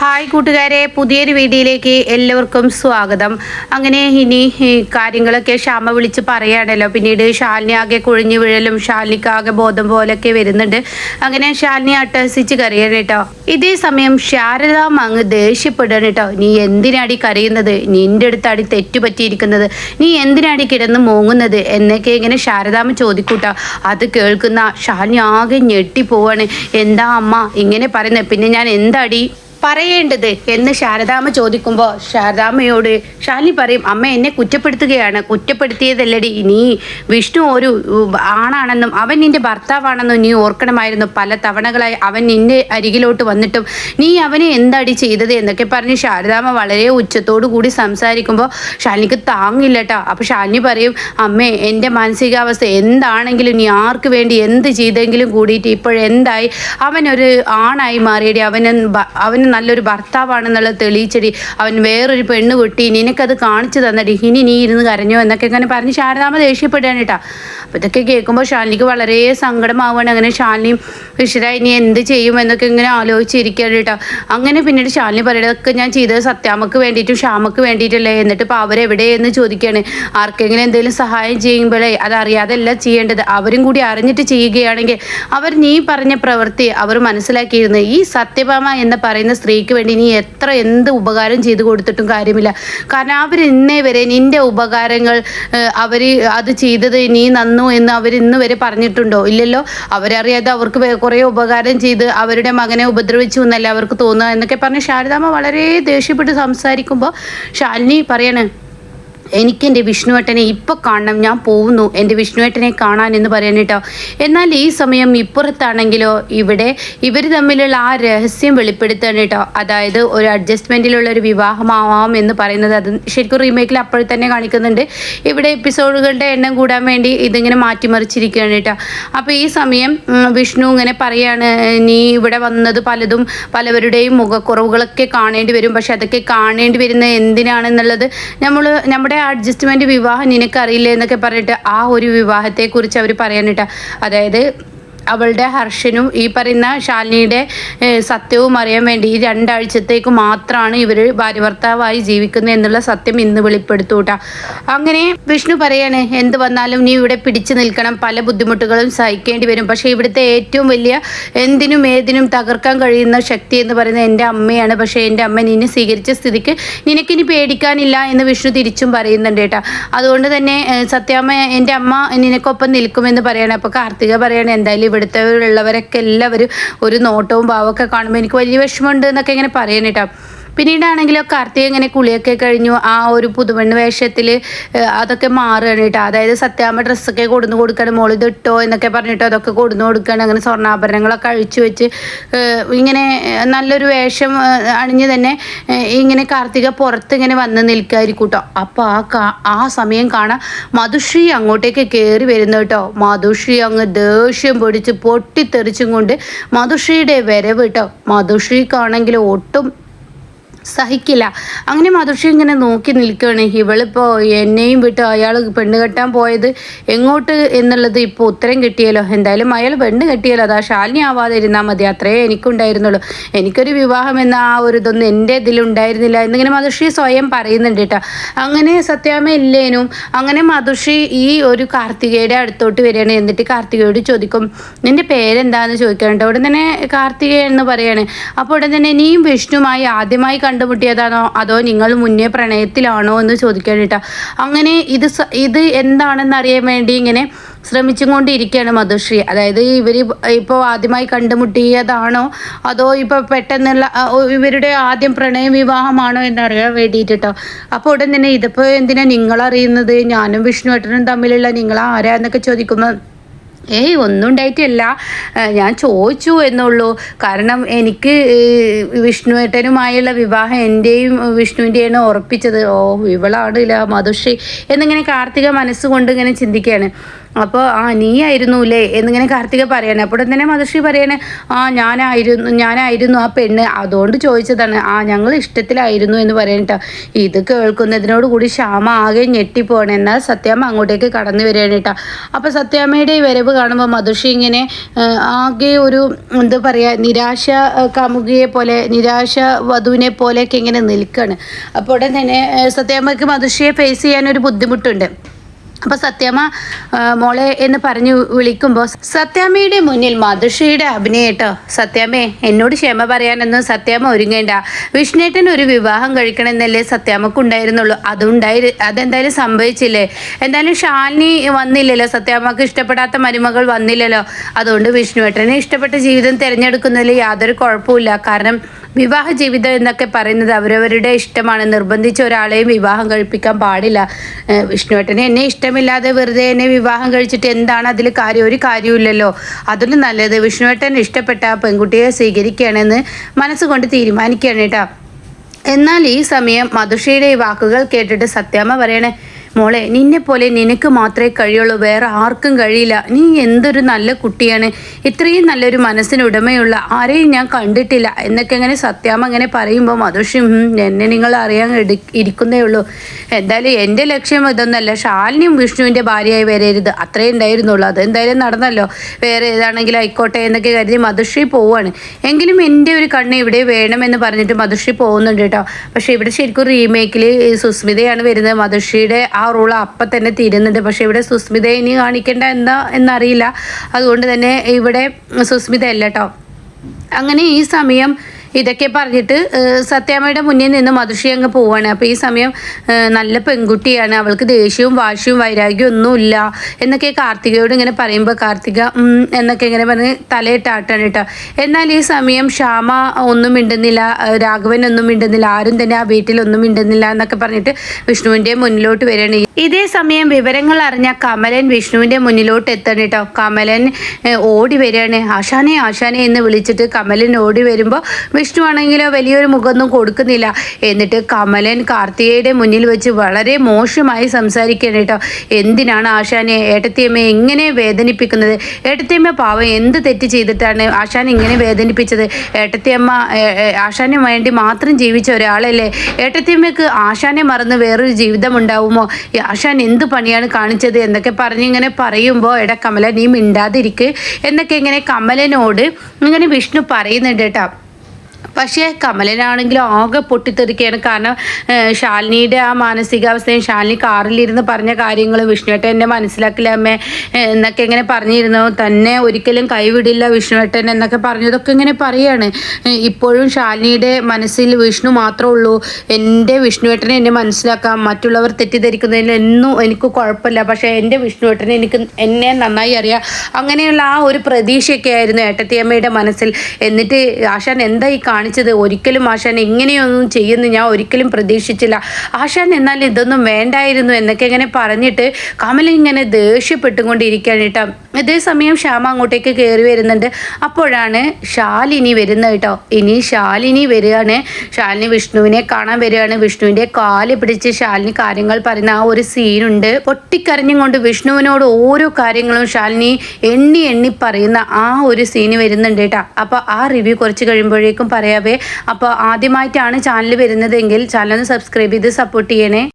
Hi കൂട്ടുകാരെ പുതിയൊരു വീഡിയോയിലേക്ക് എല്ലാവർക്കും സ്വാഗതം. അങ്ങനെ ഇനി കാര്യങ്ങളൊക്കെ ക്ഷാമ വിളിച്ച് പറയാണല്ലോ. പിന്നീട് ഷാലിനി ആകെ കുഴിഞ്ഞു വീഴലും ഷാലിനിക്കാകെ ബോധം പോലൊക്കെ വരുന്നുണ്ട്. അങ്ങനെ ഷാലിനി അട്ടഹസിച്ച് കരയാണ് കേട്ടോ. ഇതേ സമയം ശാരദ അങ്ങ് ദേഷ്യപ്പെടുകയാണ് കേട്ടോ. നീ എന്തിനാടി കരയുന്നത്? നിന്റെ അടുത്താടി തെറ്റുപറ്റിയിരിക്കുന്നത്. നീ എന്തിനാടി കിടന്ന് മൂങ്ങുന്നത്? എന്നൊക്കെ ഇങ്ങനെ ശാരദാമ്മ ചോദിക്കൂട്ടോ. അത് കേൾക്കുന്ന ഷാലിനി ആകെ ഞെട്ടിപ്പോവാണ്. എന്താ അമ്മ? ഇങ്ങനെ പറയുന്നത് പിന്നെ ഞാൻ എന്താടി പറയേണ്ടത് എന്ന് ശാരദാമ്മ ചോദിക്കുമ്പോൾ ശാരദാമ്മയോട് ശാലിനി പറയും അമ്മ എന്നെ കുറ്റപ്പെടുത്തുകയാണ്. കുറ്റപ്പെടുത്തിയതല്ലടി. നീ വിഷ്ണു ഒരു ആണാണെന്നും അവൻ നിന്റെ ഭർത്താവാണെന്നും നീ ഓർക്കണമായിരുന്നു. പല തവണകളായി അവൻ നിന്റെ അരികിലോട്ട് വന്നിട്ടും നീ അവനെ എന്താടി ചെയ്തത്? എന്നൊക്കെ പറഞ്ഞ് ശാരദാമ്മ വളരെ ഉച്ചത്തോടു കൂടി സംസാരിക്കുമ്പോൾ ശാലിനിക്ക് താങ്ങില്ല കേട്ടോ അപ്പോൾ ശാലിനി പറയും അമ്മേ എന്റെ മാനസികാവസ്ഥ എന്താണെങ്കിലും നീ ആർക്ക് വേണ്ടി എന്ത് ചെയ്തെങ്കിലും കൂടിയിട്ട് ഇപ്പോഴെന്തായി? അവനൊരു ആണായി മാറിയടി. അവന് അവന് നല്ലൊരു ഭർത്താവാണെന്നുള്ളത് തെളിയിച്ചടി. അവൻ വേറൊരു പെണ്ണ് കിട്ടി നിനക്കത് കാണിച്ചു തന്നടി. ഇനി നീ ഇരുന്ന് കരഞ്ഞോ? എന്നൊക്കെ ഇങ്ങനെ പറഞ്ഞ് ശാരദാമ്മ ദേഷ്യപ്പെടുകയാണ് കേട്ടോ. അപ്പോൾ ഇതൊക്കെ കേൾക്കുമ്പോൾ ശാലിനിക്ക് വളരെ സങ്കടമാവുകയാണ്. അങ്ങനെ ശാലിനിയും ഈശ്വര ഇനി എന്ത് ചെയ്യും? എന്നൊക്കെ ഇങ്ങനെ ആലോചിച്ചിരിക്കുകയാണ് കേട്ടോ. അങ്ങനെ പിന്നീട് ശാലിനി പറയുന്നതൊക്കെ ഞാൻ ചെയ്തത് സത്യാമ്മക്ക് വേണ്ടിയിട്ടും ശ്യാമക്ക് വേണ്ടിയിട്ടല്ലേ? എന്നിട്ട് ഇപ്പോൾ അവരെവിടെയെന്ന് ചോദിക്കുകയാണ്. ആർക്കെങ്കിലും എന്തെങ്കിലും സഹായം ചെയ്യുമ്പോഴേ അതറിയാതല്ല ചെയ്യേണ്ടത്. അവരും കൂടി അറിഞ്ഞിട്ട് ചെയ്യുകയാണെങ്കിൽ അവർ നീ പറഞ്ഞ പ്രവൃത്തി അവർ മനസ്സിലാക്കിയിരുന്നു. ഈ സത്യഭാമ എന്ന് പറയുന്ന സ്ത്രീക്ക് വേണ്ടി നീ എത്ര എന്ത് ഉപകാരം ചെയ്തു കൊടുത്തിട്ടും കാര്യമില്ല. കാരണം അവർ ഇന്നേ വരെ നിന്റെ ഉപകാരങ്ങൾ അവർ അത് ചെയ്തത് നീ നന്നു എന്ന് അവർ ഇന്ന് വരെ പറഞ്ഞിട്ടുണ്ടോ? ഇല്ലല്ലോ. അവരറിയാതെ അവർക്ക് കുറേ ഉപകാരം ചെയ്ത് അവരുടെ മകനെ ഉപദ്രവിച്ചു എന്നല്ല അവർക്ക് തോന്നുക എന്നൊക്കെ പറഞ്ഞ് ശാരദാമ്മ വളരെ ദേഷ്യപ്പെട്ട് സംസാരിക്കുമ്പോൾ ശാലിനി പറയാണ് എനിക്ക് എന്റെ വിഷ്ണുവേട്ടനെ ഇപ്പോൾ കാണണം ഞാൻ പോകുന്നു. എന്റെ വിഷ്ണുവേട്ടനെ കാണാൻ എന്ന് പറയാൻ കേട്ടോ. എന്നാൽ ഈ സമയം ഇപ്പുറത്താണെങ്കിലോ ഇവിടെ ഇവർ തമ്മിലുള്ള ആ രഹസ്യം വെളിപ്പെടുത്തുകയാണ് കേട്ടോ. അതായത് ഒരു അഡ്ജസ്റ്റ്മെന്റിലുള്ള ഒരു വിവാഹമാവാം എന്ന് പറയുന്നത് അത് ശരിക്കും റീമേക്കിൽ അപ്പോൾ തന്നെ കാണിക്കുന്നുണ്ട്. ഇവിടെ എപ്പിസോഡുകളുടെ എണ്ണം കൂടാൻ വേണ്ടി ഇതിങ്ങനെ മാറ്റിമറിച്ചിരിക്കുകയാണ് കേട്ടോ. അപ്പോൾ ഈ സമയം വിഷ്ണു ഇങ്ങനെ പറയാണ് നീ ഇവിടെ വന്നത് പലതും പലവരുടെയും മുഖക്കുറവുകളൊക്കെ കാണേണ്ടി വരും. പക്ഷെ അതൊക്കെ കാണേണ്ടി വരുന്നത് എന്തിനാണെന്നുള്ളത് നമ്മൾ നമ്മുടെ അഡ്ജസ്റ്റ്മെന്റ് വിവാഹം നിനക്കറിയില്ല എന്നൊക്കെ പറഞ്ഞിട്ട് ആ ഒരു വിവാഹത്തെക്കുറിച്ച് അവർ പറയാനിട്ട. അതായത് അവളുടെ ഹർഷനും ഈ പറയുന്ന ശാലിനിയുടെ സത്യവും അറിയാൻ വേണ്ടി ഈ രണ്ടാഴ്ചത്തേക്ക് മാത്രമാണ് ഇവർ ഭാര്യ ഭർത്താവായി ജീവിക്കുന്നത് എന്നുള്ള സത്യം ഇന്ന് വെളിപ്പെടുത്തൂട്ട. അങ്ങനെ വിഷ്ണു പറയാണ് എന്ത് വന്നാലും നീ ഇവിടെ പിടിച്ചു നിൽക്കണം. പല ബുദ്ധിമുട്ടുകളും സഹിക്കേണ്ടി വരും. പക്ഷേ ഇവിടുത്തെ ഏറ്റവും വലിയ എന്തിനും ഏതിനും തകർക്കാൻ കഴിയുന്ന ശക്തി എന്ന് പറയുന്നത് എന്റെ അമ്മയാണ്. പക്ഷേ എന്റെ അമ്മ നിന്നെ സ്വീകരിച്ച സ്ഥിതിക്ക് നിനക്കിനി പേടിക്കാനില്ല എന്ന് വിഷ്ണു തിരിച്ചും പറയുന്നുണ്ട് കേട്ടോ. അതുകൊണ്ട് തന്നെ സത്യാമ്മ എന്റെ അമ്മ നിനക്കൊപ്പം നിൽക്കുമെന്ന് പറയണം. അപ്പോൾ കാർത്തിക പറയണം എന്തായാലും ഇവിടുത്തെ ഉള്ളവരൊക്കെ എല്ലാവരും ഒരു നോട്ടവും ഭാവമൊക്കെ കാണുമ്പോൾ എനിക്ക് വലിയ വിഷമമുണ്ട് എന്നൊക്കെ ഇങ്ങനെ കേട്ടോ പിന്നീടാണെങ്കിലോ കാർത്തിക ഇങ്ങനെ കുളിയൊക്കെ കഴിഞ്ഞു? ആ ഒരു പുതുമണ്ണ് വേഷത്തിൽ അതൊക്കെ മാറുകയാണ് കേട്ടോ. അതായത് സത്യാമ്മ ഡ്രസ്സൊക്കെ കൊടുന്നു കൊടുക്കണം. മോളി ഇതിട്ടോ എന്നൊക്കെ പറഞ്ഞിട്ട് അതൊക്കെ കൊടുന്നു കൊടുക്കുകയാണ് അങ്ങനെ സ്വർണാഭരണങ്ങളൊക്കെ അഴിച്ചു വെച്ച് ഇങ്ങനെ നല്ലൊരു വേഷം അണിഞ്ഞ് തന്നെ ഇങ്ങനെ കാർത്തിക പുറത്ത് ഇങ്ങനെ വന്ന് നിൽക്കായിരിക്കും കേട്ടോ. അപ്പോൾ ആ കാ ആ സമയം കാണാം മധുശ്രീ അങ്ങോട്ടേക്ക് കയറി വരുന്നു കേട്ടോ. മധുശ്രീ അങ്ങ് ദേഷ്യം പിടിച്ച് പൊട്ടിത്തെറിച്ചും കൊണ്ട് മധുശ്രീയുടെ വരവ് കേട്ടോ. മധുശ്രീക്കാണെങ്കിൽ ഒട്ടും സഹിക്കില്ല. അങ്ങനെ മധുഷി ഇങ്ങനെ നോക്കി നിൽക്കുകയാണ്. ഇവളിപ്പോൾ എന്നെയും വിട്ട് അയാൾ പെണ്ണ് കെട്ടാൻ പോയത് എങ്ങോട്ട് എന്നുള്ളത് ഇപ്പോൾ ഉത്തരം കിട്ടിയല്ലോ. എന്തായാലും അയാൾ പെണ്ണ് കെട്ടിയല്ലോ അതാ ശാലിനി ആവാതെ ഇരുന്നാൽ മതി. അത്രയേ എനിക്കുണ്ടായിരുന്നുള്ളൂ. എനിക്കൊരു വിവാഹം എന്ന ആ ഒരു ഇതൊന്നും എന്റെ ഇതിലുണ്ടായിരുന്നില്ല എന്നിങ്ങനെ മധുഷി സ്വയം പറയുന്നുണ്ട് കേട്ടോ. അങ്ങനെ സത്യാമ്മ ഇല്ലേനും. അങ്ങനെ മധുഷി ഈ ഒരു കാർത്തികയുടെ അടുത്തോട്ട് വരികയാണ്. എന്നിട്ട് കാർത്തികയോട് ചോദിക്കും നിന്റെ പേരെന്താന്ന് ചോദിക്കാനുണ്ട് ഉടൻ തന്നെ കാർത്തികയെന്ന് പറയാണ്. അപ്പോൾ ഉടൻ തന്നെ നീയും വിഷ്ണുമായി ആദ്യമായി കണ്ടുമുട്ടിയതാണോ? അതോ നിങ്ങൾ മുന്നേ പ്രണയത്തിലാണോ എന്ന് ചോദിക്കാൻ കേട്ടോ അങ്ങനെ ഇത് ഇത് എന്താണെന്ന് അറിയാൻ വേണ്ടി ഇങ്ങനെ ശ്രമിച്ചും കൊണ്ടിരിക്കുകയാണ് മധുശ്രീ. അതായത് ഇവർ ഇപ്പോൾ ആദ്യമായി കണ്ടുമുട്ടിയതാണോ? അതോ ഇപ്പോൾ പെട്ടെന്നുള്ള ഇവരുടെ ആദ്യം പ്രണയ വിവാഹമാണോ എന്നറിയാൻ വേണ്ടിയിട്ടോ അപ്പോൾ ഉടൻ തന്നെ ഇതിപ്പോൾ എന്തിനാ നിങ്ങളറിയുന്നത്? ഞാനും വിഷ്ണുവേട്ടനും തമ്മിലുള്ള എന്നൊക്കെ ചോദിക്കുമ്പോൾ ഏയ് ഒന്നും ഉണ്ടായിട്ടില്ല. ഞാൻ ചോദിച്ചു എന്നുള്ളൂ. കാരണം എനിക്ക് വിഷ്ണുവേട്ടനുമായുള്ള വിവാഹം എന്റെയും വിഷ്ണുവിന്റെയാണ് ഉറപ്പിച്ചത്. ഓ ഇവളാണ് ഇല്ല മധുശ്രീ എന്നിങ്ങനെ കാർത്തിക മനസ്സുകൊണ്ട് ഇങ്ങനെ ചിന്തിക്കുകയാണ്. അപ്പോൾ ആ നീ ആയിരുന്നുല്ലേ എന്നിങ്ങനെ കാർത്തിക പറയണേ. അപ്പോൾ തന്നെ മധുശ്രീ പറയണേ? ആ ഞാനായിരുന്നു ഞാനായിരുന്നു ആ പെണ്ണ്. അതുകൊണ്ട് ചോദിച്ചതാണ്. ആ ഞങ്ങൾ ഇഷ്ടത്തിലായിരുന്നു എന്ന് പറയണ്ട ഇത് കേൾക്കുന്നതിനോട് കൂടി ക്ഷാമ ആകെ ഞെട്ടിപ്പോണേ എന്നാൽ സത്യാമ്മ അങ്ങോട്ടേക്ക് കടന്നു വരികയാണ് കേട്ടോ അപ്പോൾ സത്യാമ്മയുടെ ഈ വരവ് കാണുമ്പോൾ മധുഷി ഇങ്ങനെ ആകെ ഒരു എന്താ പറയുക നിരാശ കാമുകിയെ പോലെ നിരാശ വധുവിനെ പോലെയൊക്കെ ഇങ്ങനെ നിൽക്കുകയാണ് അപ്പോൾ ഉടൻ തന്നെ സത്യാമ്മയ്ക്ക് മധുഷിയെ ഫേസ് ചെയ്യാനൊരു ബുദ്ധിമുട്ടുണ്ട്. അപ്പോൾ സത്യാമ്മ മോളെ എന്ന് പറഞ്ഞു വിളിക്കുമ്പോൾ സത്യാമ്മയുടെ മുന്നിൽ മധുഷയുടെ അഭിനയം കേട്ടോ. സത്യാമ്മേ എന്നോട് ക്ഷമ പറയാനൊന്നും സത്യാമ്മ ഒരുങ്ങേണ്ട. വിഷ്ണേട്ടൻ ഒരു വിവാഹം കഴിക്കണമെന്നല്ലേ സത്യാമ്മക്ക് ഉണ്ടായിരുന്നുള്ളൂ അതുണ്ടായി അതെന്തായാലും സംഭവിച്ചില്ലേ? എന്തായാലും ഷാലിനി വന്നില്ലല്ലോ. സത്യാമ്മക്ക് ഇഷ്ടപ്പെടാത്ത മരുമകൾ വന്നില്ലല്ലോ. അതുകൊണ്ട് വിഷ്ണുവേട്ടനെ ഇഷ്ടപ്പെട്ട ജീവിതം തിരഞ്ഞെടുക്കുന്നതിൽ യാതൊരു കുഴപ്പമില്ല കാരണം വിവാഹ ജീവിതം എന്നൊക്കെ പറയുന്നത് അവരവരുടെ ഇഷ്ടമാണ്. നിർബന്ധിച്ച് ഒരാളെയും വിവാഹം കഴിപ്പിക്കാൻ പാടില്ല. വിഷ്ണുവേട്ടനെ എന്നെ ഇഷ്ടമില്ലാതെ വെറുതെ എന്നെ വിവാഹം കഴിച്ചിട്ട് എന്താണ് അതിൽ കാര്യം? ഒരു കാര്യമില്ലല്ലോ അതിലും നല്ലത്. വിഷ്ണുവേട്ടൻ ഇഷ്ടപ്പെട്ട പെൺകുട്ടിയെ സ്വീകരിക്കുകയാണെന്ന് മനസ്സുകൊണ്ട് തീരുമാനിക്കുകയാണ് കേട്ടോ. എന്നാൽ ഈ സമയം മധുഷയുടെ ഈ വാക്കുകൾ കേട്ടിട്ട് സത്യാമ്മ പറയണേ മോളെ നിന്നെ പോലെ നിനക്ക് മാത്രമേ കഴിയുള്ളൂ. വേറെ ആർക്കും കഴിയില്ല. നീ എന്തൊരു നല്ല കുട്ടിയാണ്. ഇത്രയും നല്ലൊരു മനസ്സിന് ഉടമയുള്ള ആരെയും ഞാൻ കണ്ടിട്ടില്ല. എന്നൊക്കെ അങ്ങനെ സത്യാമ്മ അങ്ങനെ പറയുമ്പോൾ മധുഷി എന്നെ നിങ്ങൾ അറിയാൻ ഇരിക്കുന്നേ ഉള്ളൂ. എന്തായാലും എന്റെ ലക്ഷ്യം ഇതൊന്നല്ല. ശാലിനിയും വിഷ്ണുവിന്റെ ഭാര്യയായി വരരുത്. അത്രേ ഉണ്ടായിരുന്നുള്ളൂ. അത് എന്തായാലും നടന്നല്ലോ. വേറെ ഏതാണെങ്കിലും ആയിക്കോട്ടെ എന്നൊക്കെ കരുതി മധുശ്രീ പോവാണ്. എങ്കിലും എന്റെ ഒരു കണ്ണ് ഇവിടെ വേണമെന്ന് പറഞ്ഞിട്ട് മധുശ്രീ പോകുന്നുണ്ട് കേട്ടോ. പക്ഷേ ഇവിടെ ശരിക്കും റീമേക്കിൽ സുസ്മിതയാണ് വരുന്നത്. മധുശ്രീയുടെ ആ റോൾ അപ്പം തന്നെ തീരുന്നുണ്ട്. പക്ഷേ ഇവിടെ സുസ്മിത ഇനി കാണിക്കേണ്ട എന്താ എന്നറിയില്ല. അതുകൊണ്ട് തന്നെ ഇവിടെ സുസ്മിത അല്ല കേട്ടോ അങ്ങനെ ഈ സമയം ഇതൊക്കെ പറഞ്ഞിട്ട് സത്യാമ്മയുടെ മുന്നിൽ നിന്ന് മധുഷി അങ്ങ് പോവാണ്. അപ്പോൾ ഈ സമയം നല്ല പെൺകുട്ടിയാണ്. അവൾക്ക് ദേഷ്യവും വാശിയും വൈരാഗ്യവും ഒന്നുമില്ല എന്നൊക്കെ കാർത്തികയോട് ഇങ്ങനെ പറയുമ്പോൾ കാർത്തിക എന്നൊക്കെ ഇങ്ങനെ പറഞ്ഞ് തലയിട്ടാട്ടാണ് കേട്ടോ. എന്നാൽ ഈ സമയം ശ്യാമ ഒന്നും മിണ്ടുന്നില്ല രാഘവൻ ഒന്നും മിണ്ടുന്നില്ല ആരും തന്നെ ആ വീട്ടിൽ ഒന്നും മിണ്ടുന്നില്ല എന്നൊക്കെ പറഞ്ഞിട്ട് വിഷ്ണുവിന്റെ മുന്നിലോട്ട് വരികയാണ് ഇതേ സമയം വിവരങ്ങൾ അറിഞ്ഞ കമലൻ വിഷ്ണുവിന്റെ മുന്നിലോട്ട് എത്തണം കേട്ടോ. കമലൻ ഓടി വരികയാണ്. ആശാനെ ആശാനെ എന്ന് വിളിച്ചിട്ട് കമലൻ ഓടി വരുമ്പോൾ വിഷ്ണു ആണെങ്കിലോ വലിയൊരു മുഖമൊന്നും കൊടുക്കുന്നില്ല. എന്നിട്ട് കമലൻ കാർത്തികയുടെ മുന്നിൽ വെച്ച് വളരെ മോശമായി സംസാരിക്കുകയാണ് കേട്ടോ. എന്തിനാണ് ആശാനെ ഏട്ടത്തിയമ്മയെ എങ്ങനെ വേദനിപ്പിക്കുന്നത്? ഏട്ടത്തിയമ്മ പാവം എന്ത് തെറ്റ് ചെയ്തിട്ടാണ് ആശാൻ ഇങ്ങനെ വേദനിപ്പിച്ചത്? ഏട്ടത്തിയമ്മ ആശാന് വേണ്ടി മാത്രം ജീവിച്ച ഒരാളല്ലേ? ഏട്ടത്തിയമ്മയ്ക്ക് ആശാനെ മറന്ന് വേറൊരു ജീവിതം ഉണ്ടാവുമോ? ആശാൻ എന്ത് പണിയാണ് കാണിച്ചത് എന്നൊക്കെ പറഞ്ഞിങ്ങനെ പറയുമ്പോൾ എടാ കമല നീ മിണ്ടാതിരിക്ക് എന്നൊക്കെ ഇങ്ങനെ കമലനോട് ഇങ്ങനെ വിഷ്ണു പറയുന്നുണ്ട് കേട്ടോ. പക്ഷേ കമലനാണെങ്കിലും ആകെ പൊട്ടിത്തെറിക്കുകയാണ്. കാരണം ശാലിനിയുടെ ആ മാനസികാവസ്ഥയും ശാലിനി കാറിലിരുന്ന് പറഞ്ഞ കാര്യങ്ങൾ വിഷ്ണുവേട്ടൻ എന്നെ മനസ്സിലാക്കില്ല അമ്മേ എന്നൊക്കെ ഇങ്ങനെ പറഞ്ഞിരുന്നു. തന്നെ ഒരിക്കലും കൈവിടില്ല വിഷ്ണുവേട്ടൻ എന്നൊക്കെ പറഞ്ഞതൊക്കെ ഇങ്ങനെ പറയാണ്. ഇപ്പോഴും ശാലിനിയുടെ മനസ്സിൽ വിഷ്ണു മാത്രമേ ഉള്ളൂ. എന്റെ വിഷ്ണുവേട്ടനെ എന്നെ മനസ്സിലാക്കാം. മറ്റുള്ളവർ തെറ്റിദ്ധരിക്കുന്നതിൽ എന്നും എനിക്ക് കുഴപ്പമില്ല. പക്ഷേ എന്റെ വിഷ്ണുവേട്ടനെ എനിക്ക് എന്നെ നന്നായി അറിയാം. അങ്ങനെയുള്ള ആ ഒരു പ്രതീക്ഷയൊക്കെ ആയിരുന്നു ഏട്ടത്തിയമ്മയുടെ മനസ്സിൽ. എന്നിട്ട് ആശാൻ എന്താ ഈ കാണിച്ചത്. ഒരിക്കലും ആശാൻ ഇങ്ങനെയൊന്നും ചെയ്യുന്നു ഞാൻ ഒരിക്കലും പ്രതീക്ഷിച്ചില്ല. ആശാൻ എന്നാൽ ഇതൊന്നും വേണ്ടായിരുന്നു എന്നൊക്കെ ഇങ്ങനെ പറഞ്ഞിട്ട് കമൽ ഇങ്ങനെ ദേഷ്യപ്പെട്ടുകൊണ്ടിരിക്കുകയാണ് കേട്ടോ. ഇതേസമയം ശ്യാമ അങ്ങോട്ടേക്ക് കയറി വരുന്നുണ്ട്. അപ്പോഴാണ് ശാലിനി വരുന്നത് കേട്ടോ. ഇനി ശാലിനി വരികയാണ്. ശാലിനി വിഷ്ണുവിനെ കാണാൻ വരികയാണ്. വിഷ്ണുവിന്റെ കാൽ പിടിച്ച് ശാലിനി കാര്യങ്ങൾ പറയുന്ന ആ ഒരു സീനുണ്ട്. പൊട്ടിക്കരഞ്ഞും കൊണ്ട് വിഷ്ണുവിനോട് ഓരോ കാര്യങ്ങളും ശാലിനി എണ്ണി എണ്ണി പറയുന്ന ആ ഒരു സീന് വരുന്നുണ്ട് കേട്ടോ. അപ്പോൾ ആ റിവ്യൂ കുറച്ച് കഴിയുമ്പോഴേക്കും അപ്പോൾ ആദ്യമായിട്ടാണ് ചാനൽ വരുന്നതെങ്കിൽ ചാനൽ ഒന്ന് സബ്സ്ക്രൈബ് ചെയ്ത് സപ്പോർട്ട് ചെയ്യണേ.